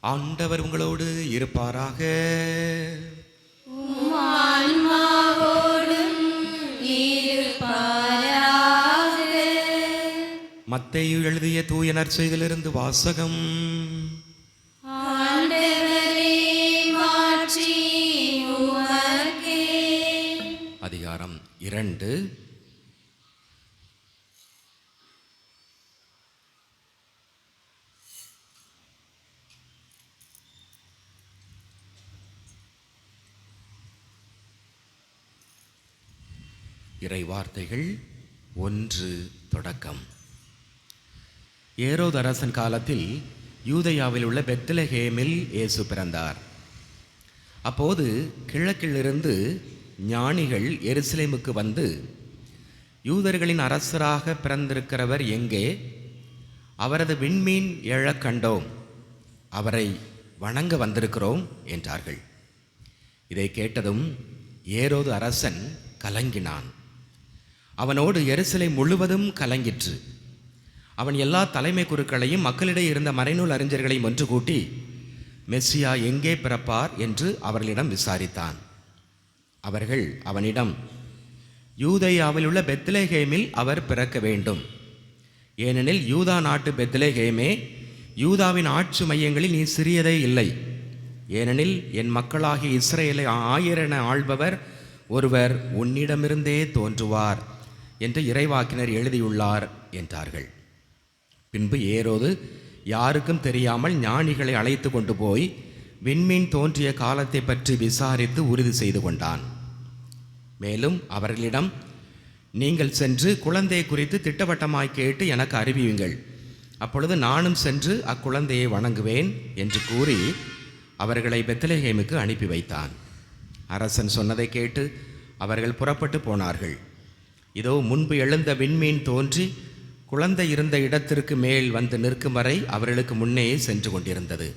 ஆண்டவர் உங்களோடு இருப்பாராக. மத்தேயு எழுதிய தூய நற்செய்திலிருந்து வாசகம். அதிகாரம் இரண்டு. வார்த்தைகள் ஒன்று தொடக்கம். ஏரோதரசன் காலத்தில் யூதையாவில் உள்ள பெத்தலஹேமில் இயேசு பிறந்தார். அப்போது கிழக்கிலிருந்து ஞானிகள் எருசலேமுக்கு வந்து யூதர்களின் அரசராக பிறந்திருக்கிறவர் எங்கே? அவரது விண்மீன் எழக் கண்டோம். அவரை வணங்க வந்திருக்கிறோம் என்றார்கள். இதை கேட்டதும் ஏரோது அரசன் கலங்கினான். அவனோடு எருசலை முழுவதும் கலங்கிற்று. அவன் எல்லா தலைமை குருக்களையும் மக்களிடையே இருந்த மறைநூல் அறிஞர்களையும் ஒன்று கூட்டி மெஸ்ஸியா எங்கே பிறப்பார்? என்று அவர்களிடம் விசாரித்தான். அவர்கள் அவனிடம் யூதையாவில் உள்ள பெத்லேஹேமில் அவர் பிறக்க வேண்டும். ஏனெனில் யூதா நாட்டு பெத்லேஹேமே யூதாவின் ஆட்சி மையங்களில் நீ சிறியதே இல்லை. ஏனெனில் என் மக்களாகிய இஸ்ரேலை ஆயிரென ஆள்பவர் ஒருவர் உன்னிடமிருந்தே தோன்றுவார். என்று இறைவாக்கினர் எழுதியுள்ளார் என்றார்கள். பின்பு ஏரோது யாருக்கும் தெரியாமல் ஞானிகளை அழைத்து கொண்டு போய் விண்மீன் தோன்றிய காலத்தை பற்றி விசாரித்து உறுதி செய்து கொண்டான். மேலும் அவர்களிடம் நீங்கள் சென்று குழந்தை குறித்து திட்டவட்டமாய் கேட்டு எனக்கு அறிவியுங்கள். அப்பொழுது நானும் சென்று அக்குழந்தையை வணங்குவேன் என்று கூறி அவர்களை பெத்லஹேமுக்கு அனுப்பி வைத்தான். அரசன் சொன்னதை கேட்டு அவர்கள் புறப்பட்டு போனார்கள். இதோ முன்பு எழுந்த விண்மீன் தோன்றி குழந்தை இருந்த இடத்திற்கு மேல் வந்து நிற்கும் வரை அவர்களுக்கு முன்னே சென்று கொண்டிருந்தது.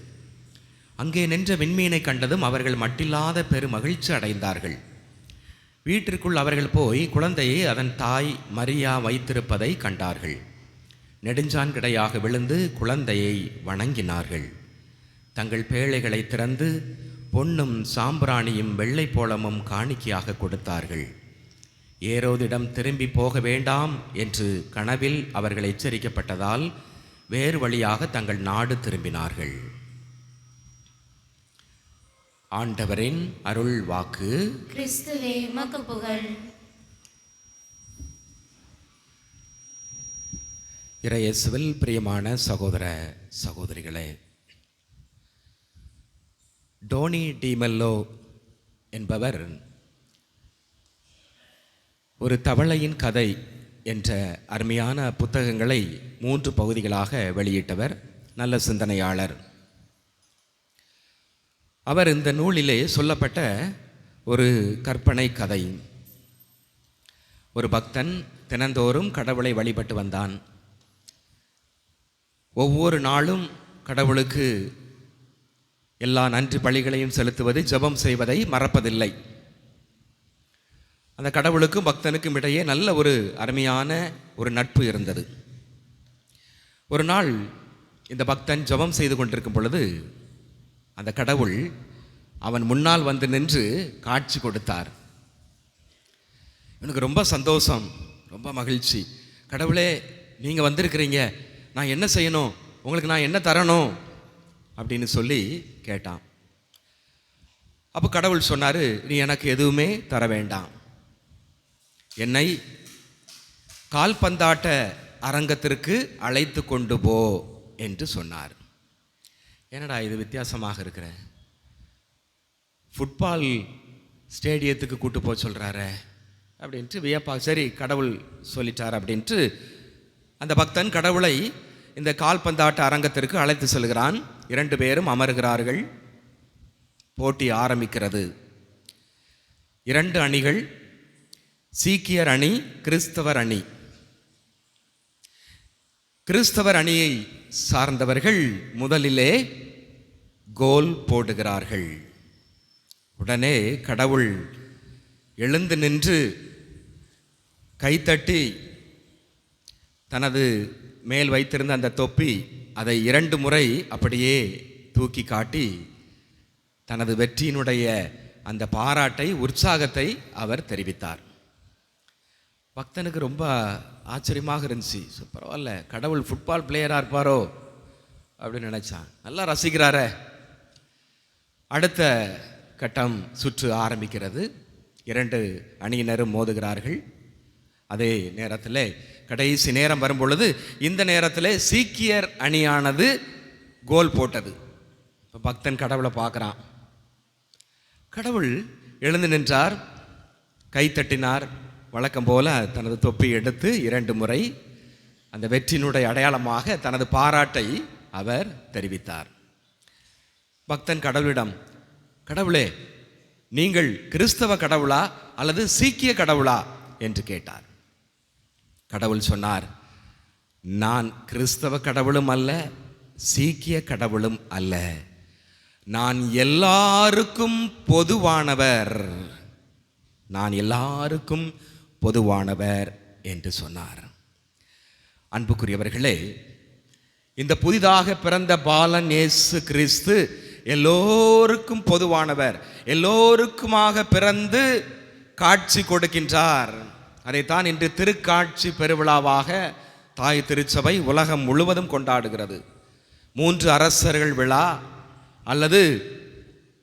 அங்கே நின்ற விண்மீனை கண்டதும் அவர்கள் மட்டில்லாத பெருமகிழ்ச்சி அடைந்தார்கள். வீட்டிற்குள் அவர்கள் போய் குழந்தையை அதன் தாய் மரியா வைத்திருப்பதை கண்டார்கள். நெடுஞ்சான் கிடையாக விழுந்து குழந்தையை வணங்கினார்கள். தங்கள் பேழைகளை திறந்து பொன்னும் சாம்பிராணியும் வெள்ளை போலமும் காணிக்கையாக கொடுத்தார்கள். ஏரோதிடம் திரும்பி போக வேண்டாம் என்று கனவில் அவர்கள் எச்சரிக்கப்பட்டதால் வேறு வழியாக தங்கள் நாடு திரும்பினார்கள். ஆண்டவரின் அருள் வாக்கு. கிறிஸ்துவே புகழ். இறையேசுவில் பிரியமான சகோதர சகோதரிகளே டோனி டிமெல்லோ என்பவர் ஒரு தவளையின் கதை என்ற அருமையான புத்தகங்களை மூன்று பகுதிகளாக வெளியிட்டவர் நல்ல சிந்தனையாளர். அவர் இந்த நூலிலே சொல்லப்பட்ட ஒரு கற்பனை கதை. ஒரு பக்தன் தினந்தோறும் கடவுளை வழிபட்டு வந்தான். ஒவ்வொரு நாளும் கடவுளுக்கு எல்லா நன்றி பலிகளையும் செலுத்துவது ஜெபம் செய்வதை மறப்பதில்லை. அந்த கடவுளுக்கும் பக்தனுக்கும் இடையே நல்ல ஒரு அருமையான ஒரு நட்பு இருந்தது. ஒரு நாள் இந்த பக்தன் ஜெபம் செய்து கொண்டிருக்கும் பொழுது அந்த கடவுள் அவன் முன்னால் வந்து நின்று காட்சி கொடுத்தார். எனக்கு ரொம்ப சந்தோஷம் ரொம்ப மகிழ்ச்சி. கடவுளே நீங்கள் வந்திருக்கிறீங்க. நான் என்ன செய்யணும்? உங்களுக்கு நான் என்ன தரணும்? அப்படின்னு சொல்லி கேட்டான். அப்போ கடவுள் சொன்னார் நீ எனக்கு எதுவுமே தர வேண்டாம். என்னை கால்பந்தாட்ட அரங்கத்திற்கு அழைத்து கொண்டு போ என்று சொன்னார். என்னடா இது வித்தியாசமாக இருக்கிற? ஃபுட்பால் ஸ்டேடியத்துக்கு கூட்டு போக சொல்கிறாரே அப்படின்ட்டு வியப்பா சரி கடவுள் சொல்லிட்டார் அப்படின்ட்டு அந்த பக்தன் கடவுளை இந்த கால்பந்தாட்ட அரங்கத்திற்கு அழைத்து செல்கிறான். இரண்டு பேரும் அமர்கிறார்கள். போட்டி ஆரம்பிக்கிறது. இரண்டு அணிகள் சீக்கியர் அணி கிறிஸ்தவர் அணி. கிறிஸ்தவர் அணியை சார்ந்தவர்கள் முதலிலே கோல் போடுகிறார்கள். உடனே கடவுள் எழுந்து நின்று கைத்தட்டி தனது மேல் வைத்திருந்த அந்த தொப்பி அதை இரண்டு முறை அப்படியே தூக்கி காட்டி தனது வெற்றியினுடைய அந்த பாராட்டை உற்சாகத்தை அவர் தெரிவித்தார். பக்தனுக்கு ரொம்ப ஆச்சரியமாக இருந்துச்சு. ஸோ பரவாயில்ல கடவுள் ஃபுட்பால் பிளேயராக இருப்பாரோ அப்படின்னு நினச்சான். நல்லா ரசிக்கிறாரே. அடுத்த கட்டம் சுற்று ஆரம்பிக்கிறது. இரண்டு அணியினரும் மோதுகிறார்கள். அதே நேரத்தில் கடைசி நேரம் வரும்பொழுது இந்த நேரத்தில் சீக்கியர் அணியானது கோல் போட்டது. இப்போ பக்தன் கடவுளை பார்க்குறான். கடவுள் எழுந்து நின்றார் கை தட்டினார் வழக்கம் போல தனது தொப்பி எடுத்து இரண்டு முறை அந்த வெற்றினுடைய அடையாளமாக தனது பாராட்டை அவர் தெரிவித்தார். பக்தன் கடவுளிடம் கடவுளே நீங்கள் கிறிஸ்தவ கடவுளா அல்லது சீக்கிய கடவுளா? என்று கேட்டார். கடவுள் சொன்னார் நான் கிறிஸ்தவ கடவுளும் அல்ல சீக்கிய கடவுளும் அல்ல. நான் எல்லாருக்கும் பொதுவானவர். நான் எல்லாருக்கும் பொதுவானவர் என்று சொன்னார். அன்புக்குரியவர்களே இந்த புதிதாக பிறந்த பாலன் இயேசு கிறிஸ்து எல்லோருக்கும் பொதுவானவர் எல்லோருக்குமாக பிறந்து காட்சி கொடுக்கின்றார். அதைத்தான் இன்று திருக்காட்சி பெருவிழாவாக தாய் திருச்சபை உலகம் முழுவதும் கொண்டாடுகிறது. மூன்று அரசர்கள் விழா அல்லது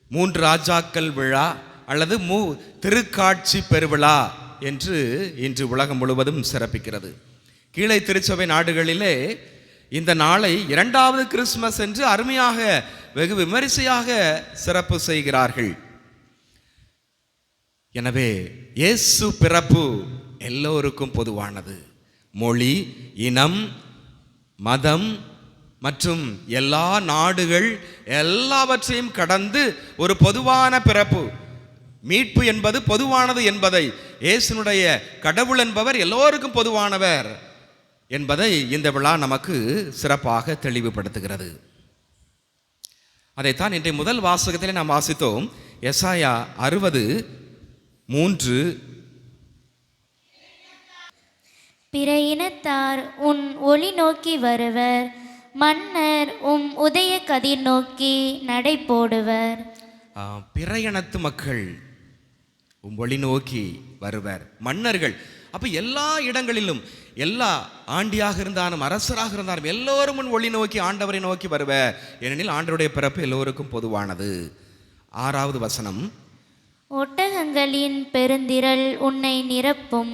மூன்று ராஜாக்கள் விழா அல்லது மூ திருக்காட்சி பெருவிழா என்று இன்று உலகம் முழுவதும் சிறப்பிக்கிறது. கீழே திருச்சபை நாடுகளிலே இந்த நாளை இரண்டாவது கிறிஸ்மஸ் என்று அருமையாக வெகு விமரிசையாக சிறப்பு செய்கிறார்கள். எனவே இயேசு பிறப்பு எல்லோருக்கும் பொதுவானது. மொழி இனம் மதம் மற்றும் எல்லா நாடுகள் எல்லாவற்றையும் கடந்து ஒரு பொதுவான பிறப்பு. மீட்பு என்பது பொதுவானது என்பதை இயேசுனுடைய கடவுள் என்பவர் எல்லோருக்கும் பொதுவானவர் என்பதை இந்த விழா நமக்கு சிறப்பாக தெளிவுபடுத்துகிறது. அதைத்தான் இன்றைய முதல் வாசகத்திலே நாம் வாசித்தோம். எசாயா அறுபது மூன்று. பிற இனத்தார் உன் ஒளி நோக்கி வருவர் மன்னர் உம் உதய கதிர் நோக்கி நடை போடுவர். பிற இனத்து மக்கள் உம் ஒளி நோக்கி வருவர். மன்னர்கள் அப்போ எல்லா இடங்களிலும் எல்லா ஆண்டியாக இருந்தாலும் அரசராக இருந்தாலும் எல்லோரும் உன் ஒளி நோக்கி ஆண்டவரை நோக்கி வருவர். ஏனெனில் ஆண்டவருடைய பிறப்பு எல்லோருக்கும் பொதுவானது. ஆறாவது வசனம். ஒட்டகங்களின் பெருந்திரள் உன்னை நிரப்பும்.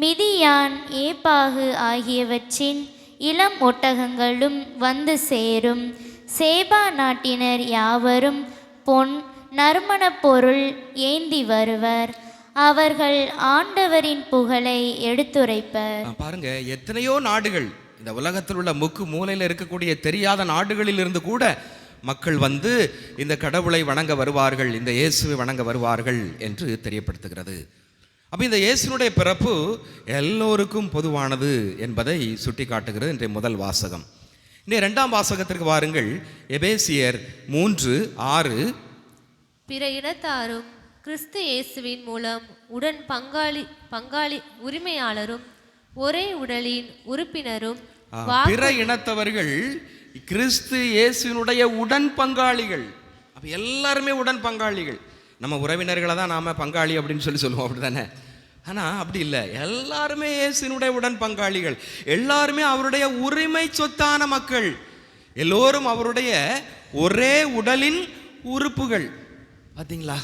மிதியான் ஏப்பாகு ஆகியவற்றின் இளம் ஒட்டகங்களும் வந்து சேரும். சேபா நாட்டினர் யாவரும் பொன் நறுமணப் பொருள் ஏந்தி வருவர். அவர்கள் ஆண்டவரின் புகழை எடுத்துரைப்பர். பாருங்க எத்தனையோ நாடுகள் இந்த உலகத்தில் உள்ள முக்கு மூலையில் இருக்கக்கூடிய தெரியாத நாடுகளில் இருந்து கூட மக்கள் வந்து இந்த கடவுளை வணங்க வருவார்கள் இந்த இயேசுவை வணங்க வருவார்கள் என்று தெரியப்படுத்துகிறது. அப்போ இந்த இயேசுனுடைய பிறப்பு எல்லோருக்கும் பொதுவானது என்பதை சுட்டி காட்டுகிறது இன்றைய முதல் வாசகம். இன்னும் இரண்டாம் வாசகத்திற்கு வாருங்கள் எபேசியர் மூன்று ஆறு பிற இனத்தாரும் கிறிஸ்து இயேசுவின் மூலம் உடன் பங்காளி பங்காளி உரிமையாளரும் ஒரே உடலின் உறுப்பினரும் பிற இனத்தவர்கள் கிறிஸ்து இயேசுவினுடைய உடன் பங்காளிகள். அப்ப எல்லாருமே உடன் பங்காளிகள். நம்ம உறவினர்களை தான் நாம பங்காளி அப்படின்னு சொல்லி சொல்லுவோம் அப்படிதானே ஆனா அப்படி இல்லை. எல்லாருமே இயேசுவினுடைய உடன் பங்காளிகள். எல்லாருமே அவருடைய உரிமை சொத்தான மக்கள். எல்லோரும் அவருடைய ஒரே உடலின் உறுப்புகள். பார்த்தீங்களா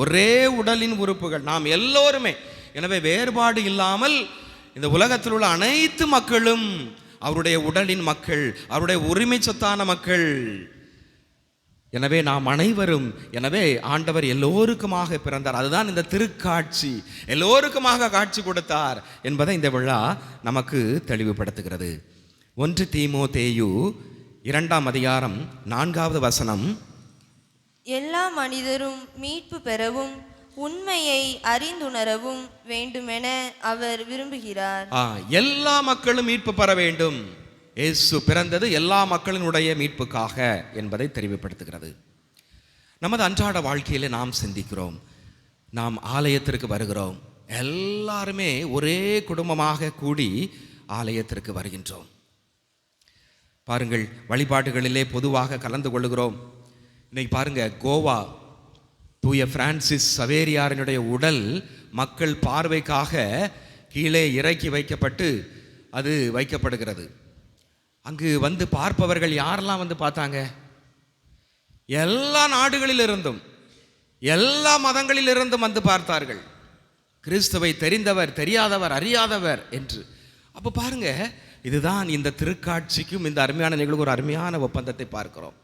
ஒரே உடலின் உறுப்புகள். நாம் எல்லோருமே. எனவே வேறுபாடு இல்லாமல் இந்த உலகத்தில் உள்ள அனைத்து மக்களும் அவருடைய உடலின் மக்கள் அவருடைய உரிமை சொத்தான மக்கள். எனவே நாம் அனைவரும் எனவே ஆண்டவர் எல்லோருக்குமாக பிறந்தார். அதுதான் இந்த திருக்காட்சி. எல்லோருக்குமாக காட்சி கொடுத்தார் என்பதை இந்த விழா நமக்கு தெளிவுபடுத்துகிறது. ஒன்று தீமோ தேயு இரண்டாம் அதிகாரம் நான்காவது வசனம். எல்லா மனிதரும் மீட்பு பெறவும் உண்மையை அறிந்துணரவும் வேண்டுமென அவர் விரும்புகிறார். ஆ, எல்லா மக்களும் மீட்பு பெற வேண்டும். இயேசு பிறந்தது எல்லா மக்களினுடைய மீட்புக்காக என்பதை தெரிவுபடுத்துகிறது. நமது அன்றாட வாழ்க்கையில் நாம் சிந்திக்கிறோம். நாம் ஆலயத்திற்கு வருகிறோம். எல்லாருமே ஒரே குடும்பமாக கூடி ஆலயத்திற்கு வருகின்றோம். பாருங்கள் வழிபாடுகளிலே பொதுவாக கலந்து கொள்கிறோம் இன்னைக்கு பாருங்க கோவா தூய பிரான்சிஸ் சவேரியாரினுடைய உடல் மக்கள் பார்வைக்காக கீழே இறக்கி வைக்கப்பட்டு அது வைக்கப்படுகிறது. அங்கு வந்து பார்ப்பவர்கள் யாரெல்லாம் வந்து பார்த்தாங்க? எல்லா நாடுகளிலிருந்தும் எல்லா மதங்களிலிருந்தும் வந்து பார்த்தார்கள். கிறிஸ்துவை தெரிந்தவர் தெரியாதவர் அறியாதவர் என்று. அப்போ பாருங்க இதுதான் இந்த திருக்காட்சிக்கும் இந்த அருமையான நிகழ்வு ஒரு அருமையான ஒப்பந்தத்தை பார்க்கிறோம்.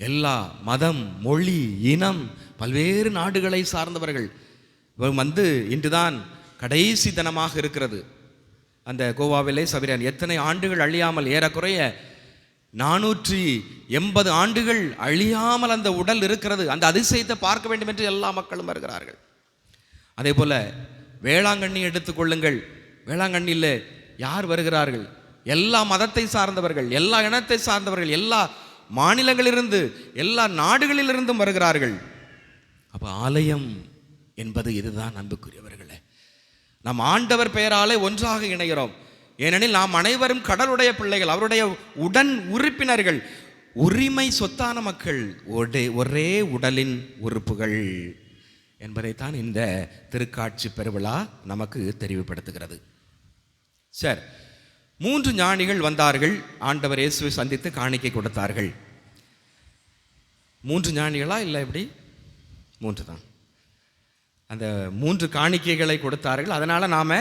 எல்லா மதம் மொழி இனம் பல்வேறு நாடுகளை சார்ந்தவர்கள் வந்து இன்றுதான் கடைசி தினமாக இருக்கிறது. அந்த கோவாவிலே சபிரான் எத்தனை ஆண்டுகள் அழியாமல் ஏறக்குறைய நானூற்றி எண்பது ஆண்டுகள் அழியாமல் அந்த உடல் இருக்கிறது. அந்த அதிசயத்தை பார்க்க வேண்டும் என்று எல்லா மக்களும் வருகிறார்கள். அதே போல் வேளாங்கண்ணி எடுத்துக்கொள்ளுங்கள் வேளாங்கண்ணியில் யார் வருகிறார்கள்? எல்லா மதத்தை சார்ந்தவர்கள் எல்லா இனத்தை சார்ந்தவர்கள் எல்லா மாநிலங்களிலிருந்து எல்லா நாடுகளிலிருந்தும் வருகிறார்கள். அப்போ ஆலயம் என்பது இதுதான் அன்புக்குரியவர்களே. நாம் ஆண்டவர் பெயராலே ஒன்றாக இணைகிறோம். ஏனெனில் நாம் அனைவரும் கடலுடைய பிள்ளைகள் அவருடைய உடன் உறுப்பினர்கள். உரிமை சொத்தான மக்கள் ஒரே ஒரே உடலின் உறுப்புகள் என்பதைத்தான் இந்த திருக்காட்சி பெருவிழா நமக்கு தெரிவுபடுத்துகிறது. சரி மூன்று ஞானிகள் வந்தார்கள் ஆண்டவர் இயேசுவை சந்தித்து காணிக்கை கொடுத்தார்கள். மூன்று ஞானிகளா இல்லை எப்படி? மூன்று தான் அந்த மூன்று காணிக்கைகளை கொடுத்தார்கள். அதனால் நாம்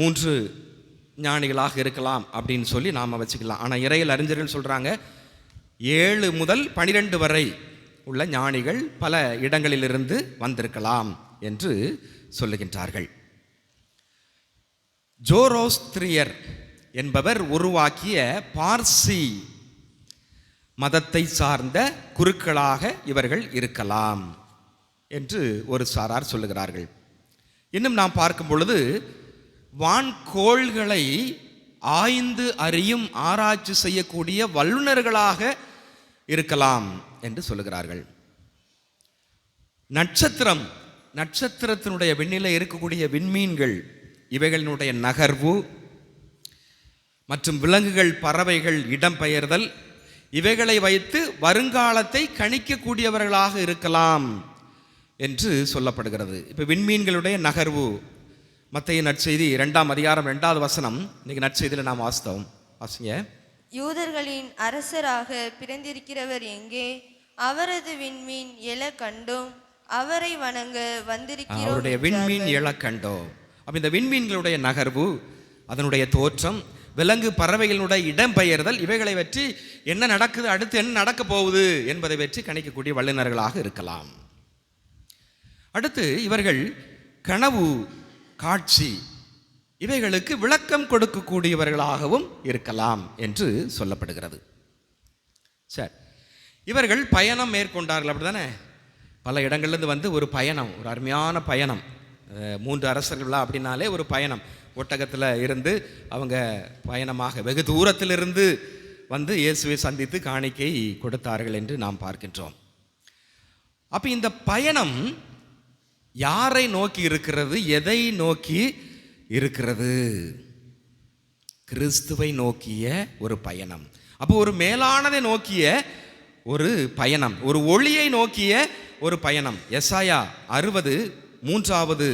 மூன்று ஞானிகளாக இருக்கலாம் அப்படின்னு சொல்லி நாம் வச்சுக்கலாம். ஆனால் இறையில் அறிஞர்கள் சொல்கிறாங்க ஏழு முதல் பனிரெண்டு வரை உள்ள ஞானிகள் பல இடங்களிலிருந்து வந்திருக்கலாம் என்று சொல்லுகின்றார்கள். ஜோரோஸ்திரியர் என்பவர் உருவாக்கிய பார்சி மதத்தை சார்ந்த குருக்களாக இவர்கள் இருக்கலாம் என்று ஒரு சாரார் சொல்லுகிறார்கள். இன்னும் நாம் பார்க்கும் பொழுது வான்கோள்களை ஆய்ந்து அறியும் ஆராய்ச்சி செய்யக்கூடிய வல்லுநர்களாக இருக்கலாம் என்று சொல்லுகிறார்கள். நட்சத்திரம் நட்சத்திரத்தினுடைய விண்ணில இருக்கக்கூடிய விண்மீன்கள் இவைகளினுடைய நகர்வு மற்றும் விலங்குகள் பறவைகள் இடம்பெயர்தல் இவைகளை வைத்து வருங்காலத்தை கணிக்கக்கூடியவர்களாக இருக்கலாம் என்று சொல்லப்படுகிறது. இப்போ விண்மீன்களுடைய நகர்வு மத்திய நற்செய்தி இரண்டாம் அதிகாரம் ரெண்டாவது வசனம். இன்னைக்கு நற்செய்தியில் நாம் வாஸ்தவம் வாசிங்க. யூதர்களின் அரசராக பிறந்திருக்கிறவர் எங்கே? அவரது விண்மீன் எழ கண்டோம். அவரை வணங்க வந்திருக்கிறோம் அவருடைய விண்மீன் இழக்கண்டோம் அப்போ இந்த விண்மீன்களுடைய நகர்வு அதனுடைய தோற்றம் விலங்கு பறவைகளுடைய இடம்பெயர்தல் இவைகளை பற்றி என்ன நடக்குது அடுத்து என்ன நடக்க போகுது என்பதை பற்றி கணிக்கக்கூடிய வல்லுநர்களாக இருக்கலாம். அடுத்து இவர்கள் கனவு காட்சி இவைகளுக்கு விளக்கம் கொடுக்கக்கூடியவர்களாகவும் இருக்கலாம் என்று சொல்லப்படுகிறது. சரி இவர்கள் பயணம் மேற்கொண்டார்கள் அப்படிதானே? பல இடங்கள்லேருந்து வந்து ஒரு பயணம் ஒரு அருமையான பயணம். மூன்று அரசர்கள் விழா அப்படின்னாலே ஒரு பயணம். ஒட்டகத்தில் இருந்து அவங்க பயணமாக வெகு தூரத்திலிருந்து வந்து இயேசுவை சந்தித்து காணிக்கை கொடுத்தார்கள் என்று நாம் பார்க்கின்றோம். அப்போ இந்த பயணம் யாரை நோக்கி இருக்கிறது? எதை நோக்கி இருக்கிறது? கிறிஸ்துவை நோக்கிய ஒரு பயணம். அப்போ ஒரு மேலானதை நோக்கிய ஒரு பயணம். ஒரு ஒளியை நோக்கிய ஒரு பயணம். எஸ்ஆயா அறுபது மூன்றாவது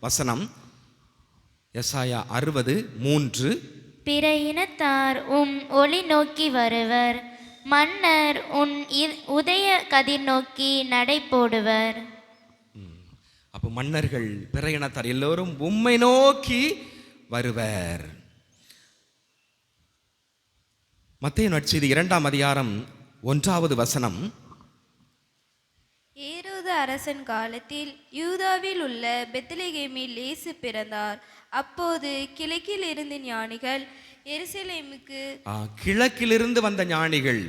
வசனம் எஸ்ஆயா அறுபது மூன்று. பிற இனத்தார் உம் ஒளி நோக்கி வருவர் மன்னர் உன் உதய கதிர் நோக்கி நடை போடுவர். அப்போ மன்னர்கள் பிற இனத்தார் எல்லோரும் உம்மை நோக்கி வருவர். மத்திய நற்செய்தி இரண்டாம் அதிகாரம் ஒன்றாவது வசனம் அரசன் காலத்தில் யூதாவில் உள்ள பெத்லகேமில் இயேசு பிறந்தார். அப்போது கிழக்கில் இருந்து ஞானிகள் எருசலேமுக்கு கிழக்கிலிருந்து வந்த ஞானிகள்.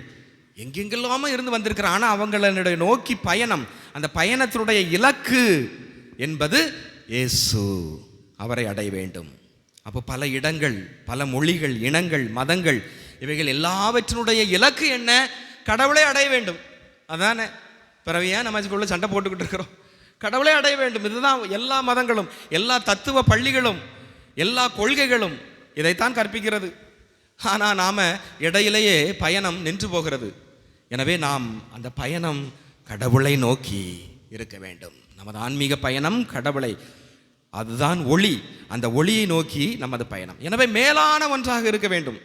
எங்கெங்கெல்லாம இருந்து வந்திருக்கிற ஆனால் அவங்களுடைய நோக்கி பயணம் அந்த பயணத்தினுடைய இலக்கு என்பது இயேசு அவரை அடைய வேண்டும். அப்போ பல இடங்கள் பல மொழிகள் இனங்கள் மதங்கள் இவைகள் எல்லாவற்றினுடைய இலக்கு என்ன? கடவுளை அடைய வேண்டும். அதானே? பிறவையா நம்ம இதுக்குள்ள சண்டை போட்டுக்கிட்டு இருக்கிறோம். கடவுளை அடைய வேண்டும். இதுதான் எல்லா மதங்களும் எல்லா தத்துவ பள்ளிகளும் எல்லா கொள்கைகளும் இதைத்தான் கற்பிக்கிறது. ஆனால் நாம் இடையிலேயே பயணம் நின்று போகிறது. எனவே நாம் அந்த பயணம் கடவுளை நோக்கி இருக்க வேண்டும். நமது ஆன்மீக பயணம் கடவுளை. அதுதான் ஒளி. அந்த ஒளியை நோக்கி நமது பயணம். எனவே மேலான ஒன்றாக இருக்க வேண்டும்.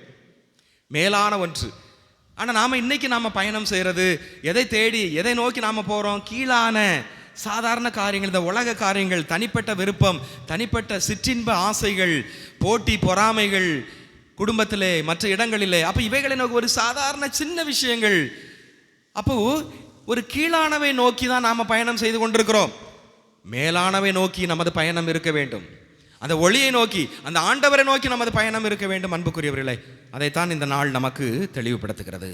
மேலான ஒன்று. ஆனால் நாம் இன்றைக்கி நாம் பயணம் செய்கிறது எதை தேடி எதை நோக்கி நாம் போகிறோம் கீழான சாதாரண காரியங்கள் இந்த உலக காரியங்கள் தனிப்பட்ட விருப்பம் தனிப்பட்ட சிற்றின்ப ஆசைகள் போட்டி பொறாமைகள் குடும்பத்திலே மற்ற இடங்களிலே. அப்போ இவைகளை நோக்கி ஒரு சாதாரண சின்ன விஷயங்கள். அப்போ ஒரு கீழானவை நோக்கி தான் நாம் பயணம் செய்து கொண்டிருக்கிறோம். மேலானவை நோக்கி நமது பயணம் இருக்க வேண்டும். அந்த ஒளியை நோக்கி அந்த ஆண்டவரை நோக்கி நமது பயணம் இருக்க வேண்டும் அன்புக்குரியவர்களே. அதைத்தான் இந்த நாள் நமக்கு தெளிவுபடுத்துகிறது.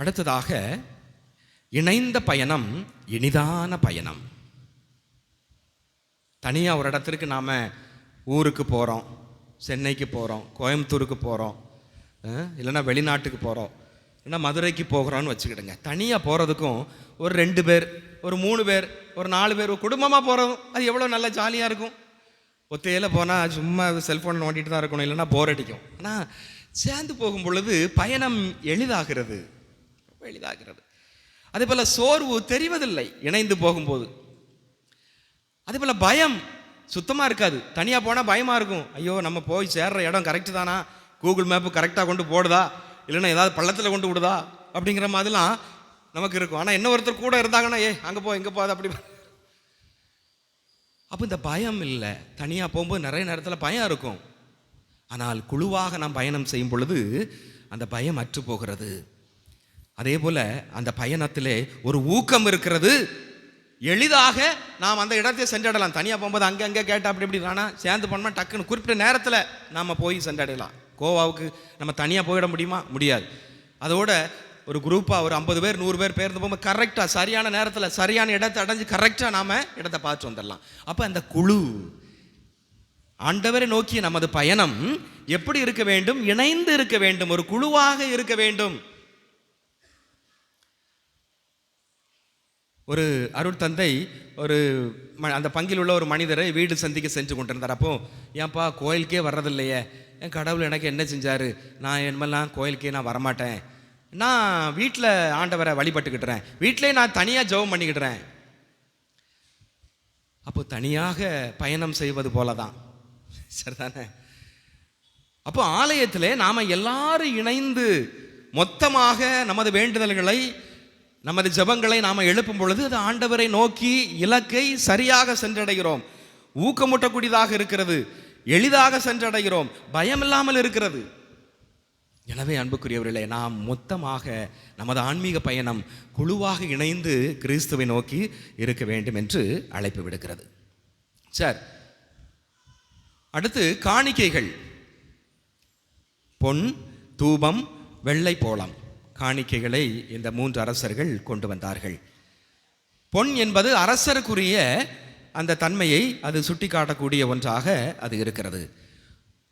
அடுத்ததாக இணைந்த பயணம் இனிதான பயணம். தனியாக ஒரு இடத்திற்கு நாம் ஊருக்கு போகிறோம் சென்னைக்கு போகிறோம் கோயம்புத்தூருக்கு போகிறோம் இல்லைன்னா வெளிநாட்டுக்கு போகிறோம் இல்லைன்னா மதுரைக்கு போகிறோன்னு வச்சுக்கிடுங்க. தனியாக போகிறதுக்கும் ஒரு ரெண்டு பேர் ஒரு மூணு பேர் ஒரு நாலு பேர் ஒரு குடும்பமாக போகிறதும் அது எவ்வளோ நல்லா ஜாலியாக இருக்கும். ஒத்தையில் போனால் சும்மா செல்ஃபோன் நோண்டிட்டு தான் இருக்கணும் இல்லைன்னா போர் அடிக்கும். ஆனால் சேர்ந்து போகும் பொழுது பயணம் எளிதாகிறது. ரொம்ப எளிதாகிறது. அதே போல் சோர்வு தெரிவதில்லை இணைந்து போகும்போது. அதே போல் பயம் சுத்தமாக இருக்காது. தனியாக போனால் பயமாக இருக்கும். ஐயோ நம்ம போய் சேர்ற இடம் கரெக்டு தானா? கூகுள் மேப்பு கரெக்டாக கொண்டு போடுதா? இல்லைன்னா ஏதாவது பள்ளத்தில் கொண்டு விடுதா? அப்படிங்கிற மாதிரிலாம் நமக்கு இருக்கும். ஆனால் என்ன ஒருத்தர் கூட இருந்தாங்கன்னா ஏ அங்கே போ இங்கே போகாது அப்படி. அப்போ இந்த பயம் இல்லை. தனியாக போகும்போது நிறைய நேரத்தில் பயம் இருக்கும். ஆனால் குழுவாக நாம் பயணம் செய்யும் பொழுது அந்த பயம் அற்று போகிறது. அதே போல் அந்த பயணத்திலே ஒரு ஊக்கம் இருக்கிறது. எளிதாக நாம் அந்த இடத்தை சென்றடலாம். தனியாக போகும்போது அங்கே அங்கே கேட்டால் அப்படி இப்படி. ஆனால் சேர்ந்து போனோம்னா டக்குன்னு குறிப்பிட்ட நேரத்தில் நாம் போய் சென்றடையலாம் கோவாவுக்கு நம்ம தனியாக போயிட முடியுமா? முடியாது. அதோட ஒரு குரூப்பாக ஒரு ஐம்பது பேர் நூறு பேர் பேர்ந்து போகும்போது கரெக்டாக சரியான நேரத்தில் சரியான இடத்தை அடைஞ்சு கரெக்டாக நாம் இடத்தை பார்த்து வந்துடலாம். அப்போ அந்த குழு ஆண்டவரை நோக்கிய நமது பயணம் எப்படி இருக்க வேண்டும்? இணைந்து இருக்க வேண்டும். ஒரு குழுவாக இருக்க வேண்டும். ஒரு அருள் தந்தை ஒரு ம- அந்த பங்கில் உள்ள ஒரு மனிதரை வீடு சந்திக்க செஞ்சு கொண்டிருந்தார். அப்போ ஏன்ப்பா கோயிலுக்கே வர்றதில்லையே. என் கடவுள் எனக்கு என்ன செஞ்சார்? நான் என்னமெல்லாம் கோயிலுக்கே நான் வரமாட்டேன். நான் வீட்டில் ஆண்டவரை வழிபட்டுக்கிட்டுறேன். வீட்டிலே நான் தனியாக ஜெபம் பண்ணிக்கிட்டுறேன். அப்போ தனியாக பயணம் செய்வது போல தான் சரிதானே? அப்போ ஆலயத்தில் நாம் எல்லாரும் இணைந்து மொத்தமாக நமது வேண்டுதல்களை நமது ஜெபங்களை நாம் எழுப்பும் பொழுது அது ஆண்டவரை நோக்கி இலக்கை சரியாக சென்றடைகிறோம். ஊக்கமூட்டக்கூடியதாக இருக்கிறது. எளிதாக சென்றடைகிறோம். பயம் இல்லாமல் இருக்கிறது. எனவே அன்புக்குரியவர்களே நாம் மொத்தமாக நமது ஆன்மீக பயணம் குழுவாக இணைந்து கிறிஸ்துவை நோக்கி இருக்க வேண்டும் என்று அழைப்பு விடுக்கிறது. சார் அடுத்து காணிக்கைகள். பொன் தூபம் வெள்ளை போளம் காணிக்கைகளை இந்த மூன்று அரசர்கள் கொண்டு வந்தார்கள். பொன் என்பது அரசருக்குரிய அந்த தன்மையை அது சுட்டிக்காட்டக்கூடிய ஒன்றாக அது இருக்கிறது.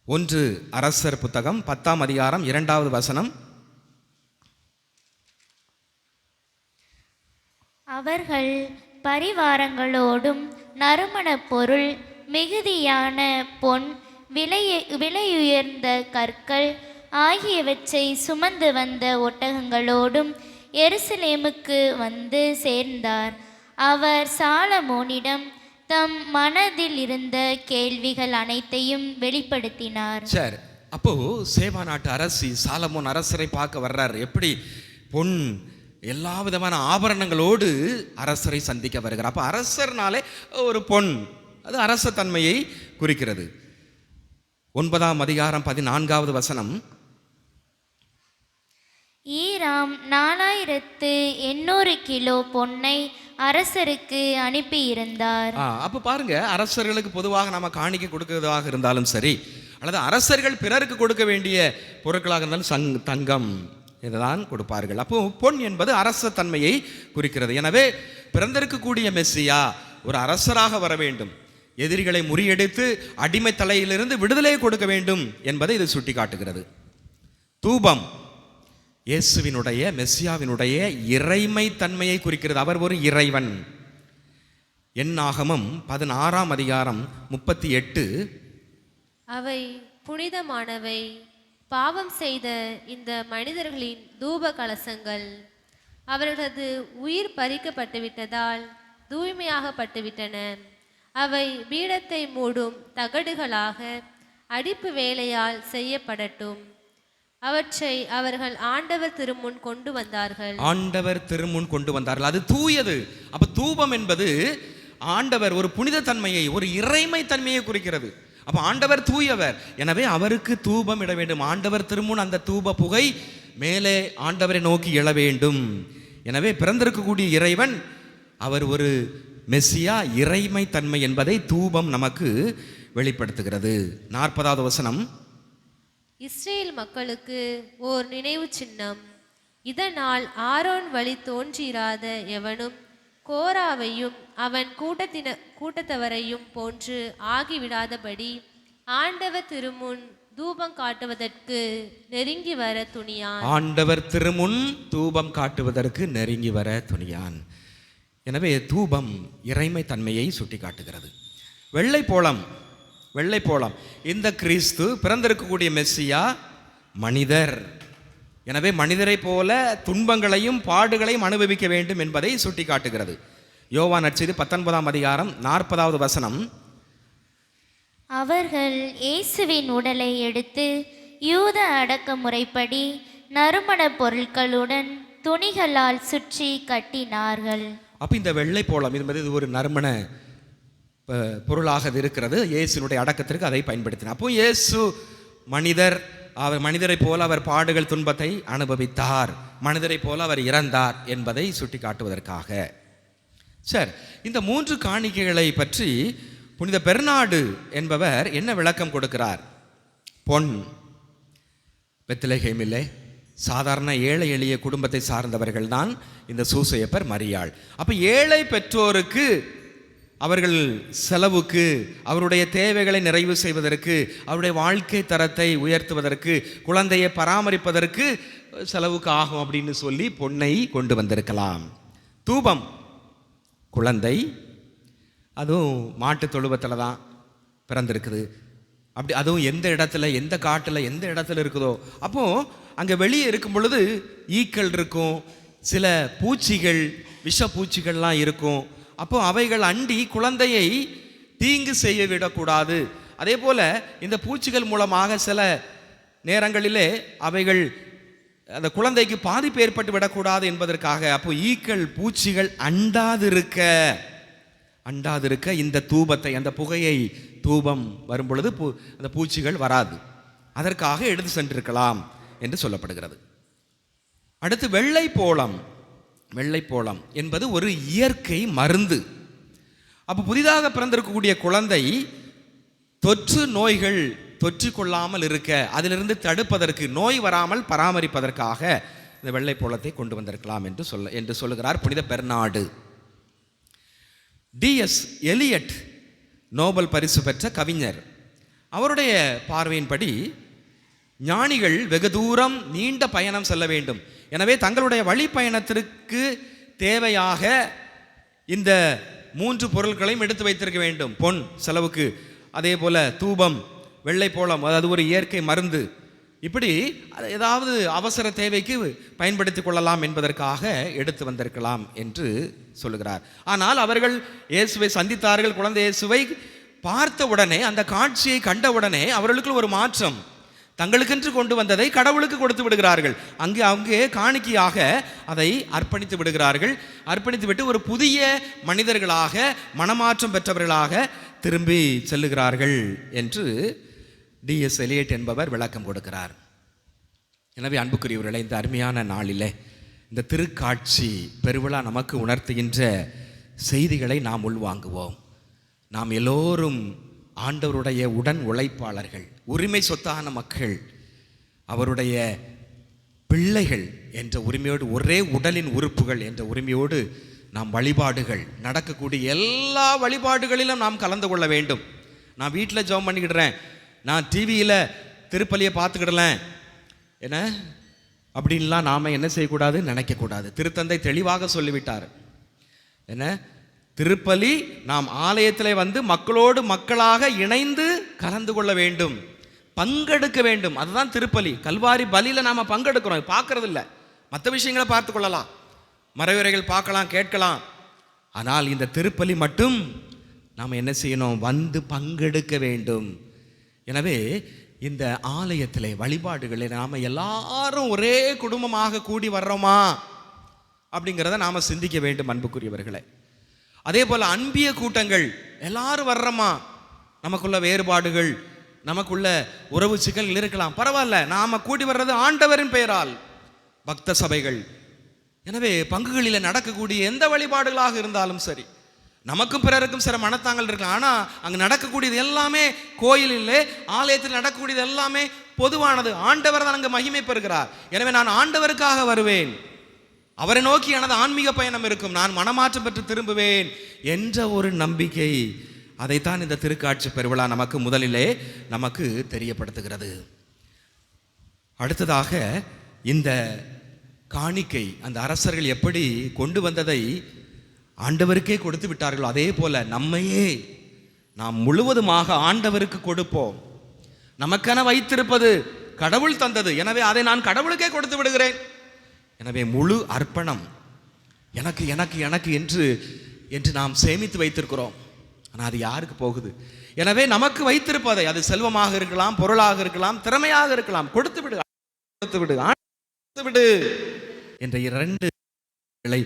ஒன்று அரசர் புத்தகம் பத்தாம் அதிகாரம் இரண்டாவது வசனம். அவர்கள் பரிவாரங்களோடும் நறுமண பொருள் மிகுதியான பொன் விலை விலையுயர்ந்த கற்கள் ஆகியவற்றை சுமந்து வந்த ஒட்டகங்களோடும் எருசலேமுக்கு வந்து சேர்ந்தார். அவர் சாலமோனிடம் தம் மனதில் இருந்த கேள்விகள் அனைத்தையும் வெளிப்படுத்தினார். சரி அப்போ சேவா நாட்டு அரசி சாலமோன் அரசரை பார்க்க வர்றார். எப்படி? பொன் எல்லா விதமான ஆபரணங்களோடு அரசரை சந்திக்க வருகிறார். அப்போ அரசர்னாலே ஒரு பொன் அது அரச தன்மையை குறிக்கிறது. ஒன்பதாம் அதிகாரம் பதினான்காவது வசனம். ஈராம் நாலாயிரத்து எண்ணூறு கிலோ பொன்னை அரசருக்கு அனுப்பி இருந்தார் அப்போ பாருங்க அரசர்களுக்கு பொதுவாக நம்ம காணிக்க கொடுக்கிறதாக இருந்தாலும் சரி அல்லது அரசர்கள் பிறருக்கு கொடுக்க வேண்டிய பொருட்களாக இருந்தாலும் சங் தங்கம் இதுதான் கொடுப்பார்கள். அப்போ பொன் என்பது அரச தன்மையை குறிக்கிறது. எனவே பிறந்திருக்கக்கூடிய மெஸ்ஸியா ஒரு அரசராக வர வேண்டும். எதிரிகளை முறியடித்து அடிமை தலையிலிருந்து விடுதலை கொடுக்க வேண்டும் என்பதை இது சுட்டிக்காட்டுகிறது. தூபம். இயேசுவினுடைய மெஸ்ஸியாவினுடைய இறைமை தன்மையை குறிக்கிறது. அவர் ஒரு இறைவன். எண்ணாகமம் பதினாறாம் அதிகாரம் முப்பத்தி எட்டு. அவை புனிதமானவை. பாவம் செய்த இந்த மனிதர்களின் தூப கலசங்கள் அவர்களது உயிர் பறிக்கப்பட்டுவிட்டதால் தூய்மையாகப்பட்டுவிட்டன. அவை பீடத்தை மூடும் தகடுகளாக அடிப்பு வேலையால் செய்யப்படட்டும். அவற்றை அவர்கள் ஆண்டவர் திருமுன் கொண்டு வந்தார்கள். ஆண்டவர் திருமுன் கொண்டு வந்தார்கள். அது தூயது. அப்ப தூபம் என்பது ஆண்டவர் ஒரு புனித தன்மையை ஒரு இறைமை தன்மையை குறிக்கிறது. அப்ப ஆண்டவர் தூயவர். எனவே அவருக்கு தூபம் இட வேண்டும். ஆண்டவர் திருமுன் அந்த தூப புகை மேலே ஆண்டவரை நோக்கி எழ வேண்டும். எனவே பிறந்திருக்கக்கூடிய இறைவன் அவர் ஒரு மெஸ்ஸியா இறைமை தன்மை என்பதை தூபம் நமக்கு வெளிப்படுத்துகிறது. நாற்பதாவது வசனம். இஸ்ரேல் மக்களுக்கு ஓர் நினைவு சின்னம். இதனால் ஆரோன் வழி தோன்றிராத எவனும் கோராவையும் அவன் கூட்டத்தின கூட்டத்தவரையும் போன்று ஆகிவிடாதபடி ஆண்டவர் திருமுன் தூபம் காட்டுவதற்கு நெருங்கி வர துணியான். ஆண்டவர் திருமுன் தூபம் காட்டுவதற்கு நெருங்கி வர துணியான். எனவே தூபம் இறைமை தன்மையை சுட்டி காட்டுகிறது வெள்ளை போளம் வெள்ளை போளம் இந்த கிறிஸ்து பிறந்திருக்கக்கூடிய மெஸ்ஸியா? மனிதர். எனவே மனிதரைப் போல துன்பங்களையும் பாடுகளையும் அனுபவிக்க வேண்டும் என்பதை சுட்டி காட்டுகிறது யோவா நற்செய்தி பத்தொன்பதாம் அதிகாரம் நாற்பதாவது வசனம். அவர்கள் இயேசுவின் உடலை எடுத்து யூத அடக்குமுறைப்படி நறுமணப் பொருட்களுடன் துணிகளால் சுற்றி கட்டினார்கள். அப்போ இந்த வெள்ளை என்பது இது ஒரு நறுமண பொருளாக இருக்கிறது இயேசுனுடைய அடக்கத்திற்கு அதை பயன்படுத்தினார். அப்போ இயேசு மனிதர் அவர் மனிதரைப் போல அவர் பாடுகள் துன்பத்தை அனுபவித்தார். மனிதரைப் போல அவர் இறந்தார் என்பதை சுட்டி காட்டுவதற்காக சார் இந்த மூன்று காணிக்கைகளை பற்றி புனித பெர்நாடு என்பவர் என்ன விளக்கம் கொடுக்கிறார்? பொன் பெத்லஹேமிலே சாதாரண ஏழை எளிய குடும்பத்தை சார்ந்தவர்கள் தான் இந்த சூசையப்பர் மரியாள். அப்போ ஏழை பெற்றோருக்கு அவர்கள் செலவுக்கு அவருடைய தேவைகளை நிறைவு செய்வதற்கு அவருடைய வாழ்க்கை தரத்தை உயர்த்துவதற்கு குழந்தையை பராமரிப்பதற்கு செலவுக்கு ஆகும் அப்படின்னு சொல்லி பொன்னை கொண்டு வந்திருக்கலாம். தூபம் குழந்தை அதுவும் மாட்டு தொழுவத்தில் தான் பிறந்திருக்குது. அப்படி அதுவும் எந்த இடத்துல எந்த காட்டில் எந்த இடத்துல இருக்குதோ. அப்போது அங்கே வெளியே இருக்கும் பொழுது ஈக்கள் இருக்கும் சில பூச்சிகள் விஷ பூச்சிகள்லாம் இருக்கும். அப்போ அவைகள் அண்டி குழந்தையை தீங்கு செய்ய விடக்கூடாது. அதே போல இந்த பூச்சிகள் மூலமாக சில நேரங்களிலே அவைகள் அந்த குழந்தைக்கு பாதிப்பு ஏற்பட்டு விடக்கூடாது என்பதற்காக அப்போ ஈக்கள் பூச்சிகள் அண்டாதிருக்க அண்டாதிருக்க இந்த தூபத்தை அந்த புகையை தூபம் வரும் பொழுது பூ அந்த பூச்சிகள் வராது. அதற்காக எடுத்து சென்றிருக்கலாம் என்று சொல்லப்படுகிறது. அடுத்து வெள்ளை போளம் வெள்ளைப்போளம் என்பது ஒரு இயற்கை மருந்து. அப்போ புதிதாக பிறந்திருக்கக்கூடிய குழந்தை தொற்று நோய்கள் தொற்று கொள்ளாமல் இருக்க அதிலிருந்து தடுப்பதற்கு நோய் வராமல் பராமரிப்பதற்காக இந்த வெள்ளைப்போளத்தை கொண்டு வந்திருக்கலாம் என்று சொல்ல என்று சொல்லுகிறார் புனித பெர்னாடு. டிஎஸ் எலியட் நோபல் பரிசு பெற்ற கவிஞர். அவருடைய பார்வையின்படி ஞானிகள் வெகு தூரம் நீண்ட பயணம் செல்ல வேண்டும். எனவே தங்களுடைய வழி பயணத்திற்கு தேவையாக இந்த மூன்று பொருட்களையும் எடுத்து வைத்திருக்க வேண்டும். பொன் செலவுக்கு. அதே போல் தூபம் வெள்ளை போலம் அதாவது ஒரு இயற்கை மருந்து. இப்படி ஏதாவது அவசர தேவைக்கு பயன்படுத்தி கொள்ளலாம் என்பதற்காக எடுத்து வந்திருக்கலாம் என்று சொல்லுகிறார். ஆனால் அவர்கள் இயேசுவை சந்தித்தார்கள் குழந்தை இயேசுவை பார்த்த உடனே அந்த காட்சியை கண்ட உடனே அவர்களுக்கு ஒரு மாற்றம் தங்களுக்கென்று கொண்டு வந்ததை கடவுளுக்கு கொடுத்து விடுகிறார்கள். அங்கே அங்கே காணிக்கையாக அதை அர்ப்பணித்து விடுகிறார்கள். அர்ப்பணித்து விட்டு ஒரு புதிய மனிதர்களாக மனமாற்றம் பெற்றவர்களாக திரும்பி செல்லுகிறார்கள் என்று டிஎஸ் எலியட் என்பவர் விளக்கம் கொடுக்கிறார். எனவே அன்புக்குரியவர்களை இந்த அருமையான நாளிலே இந்த திருக்காட்சி பெருவிழா நமக்கு உணர்த்துகின்ற செய்திகளை நாம் உள்வாங்குவோம். நாம் எல்லோரும் ஆண்டவருடைய உடன் உழைப்பாளர்கள் உரிமை சொத்தான மக்கள் அவருடைய பிள்ளைகள் என்ற உரிமையோடு ஒரே உடலின் உறுப்புகள் என்ற உரிமையோடு நாம் வழிபாடுகள் நடக்கக்கூடிய எல்லா வழிபாடுகளிலும் நாம் கலந்து கொள்ள வேண்டும். நான் வீட்டில் ஜெபம் பண்ணிக்கிடுறேன். நான் டிவியில் திருப்பலியை பார்த்துக்கிடலேன் என்ன? அப்படின்லாம் நாம் என்ன செய்யக்கூடாது நினைக்கக்கூடாது. திருத்தந்தை தெளிவாக சொல்லிவிட்டார். என்ன? திருப்பலி நாம் ஆலயத்தில் வந்து மக்களோடு மக்களாக இணைந்து கலந்து கொள்ள வேண்டும். பங்கெடுக்க வேண்டும். அதுதான் திருப்பலி. கல்வாரி பலியில் நாம் பங்கெடுக்கிறோம். பார்க்கறது இல்லை மற்ற விஷயங்களை பார்த்து கொள்ளலாம். மறைவுரைகள் பார்க்கலாம் கேட்கலாம். ஆனால் இந்த திருப்பலி மட்டும் நாம் என்ன செய்யணும்? வந்து பங்கெடுக்க வேண்டும். எனவே இந்த ஆலயத்தில் வழிபாடுகளில் நாம் எல்லாரும் ஒரே குடும்பமாக கூடி வர்றோமா? அப்படிங்கிறத நாம் சிந்திக்க வேண்டும் அன்புக்குரியவர்களை. அதே போல் அன்பிய கூட்டங்கள். எல்லாரும் வர்றோமா? நமக்குள்ள வேறுபாடுகள் நமக்குள்ள உறவு சிக்கல்கள் இருக்கலாம். பரவாயில்ல நாம கூடி வர்றது ஆண்டவரின் பெயரால். பக்த சபைகள். எனவே பங்குகளில் நடக்கக்கூடிய எந்த வழிபாடுகளாக இருந்தாலும் சரி நமக்கும் பிறருக்கும் சில மனத்தாங்கள் இருக்கலாம். ஆனால் அங்கே நடக்கக்கூடியது எல்லாமே கோயிலில் ஆலயத்தில் நடக்கக்கூடியது எல்லாமே பொதுவானது. ஆண்டவர் தான் அங்கே மகிமை பெறுகிறார். எனவே நான் ஆண்டவருக்காக வருவேன். அவரை நோக்கி எனது ஆன்மீக பயணம் இருக்கும். நான் மனமாற்றம் பெற்று திரும்புவேன் என்ற ஒரு நம்பிக்கை அதைத்தான் இந்த திருக்காட்சி பெருவிழா நமக்கு முதலிலே நமக்கு தெரியப்படுத்துகிறது. அடுத்ததாக இந்த காணிக்கை அந்த அரசர்கள் எப்படி கொண்டு வந்ததை ஆண்டவருக்கே கொடுத்து விட்டார்களோ அதே போல நம்மையே நாம் முழுவதுமாக ஆண்டவருக்கு கொடுப்போம். நமக்கென வைத்திருப்பது கடவுள் தந்தது. எனவே அதை நான் கடவுளுக்கே கொடுத்து விடுகிறேன். எனவே முழு அர்ப்பணம் எனக்கு எனக்கு எனக்கு என்று என்று நாம் சேமித்து வைத்திருக்கிறோம். ஆனால் அது யாருக்கு போகுது? எனவே நமக்கு வைத்திருப்பதை அது செல்வமாக இருக்கலாம் பொருளாக இருக்கலாம் திறமையாக இருக்கலாம். கொடுத்து விடு கொடுத்து விடு கொடுத்து விடு என்ற இரண்டு களை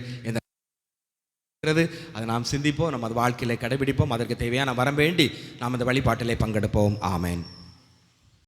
அதை நாம் சிந்திப்போம் நம்ம அது வாழ்க்கையில கடைபிடிப்போம். அதற்கு தேவையான வரம் வேண்டி நாம் அந்த வழிபாட்டிலே பங்கெடுப்போம். ஆமேன்.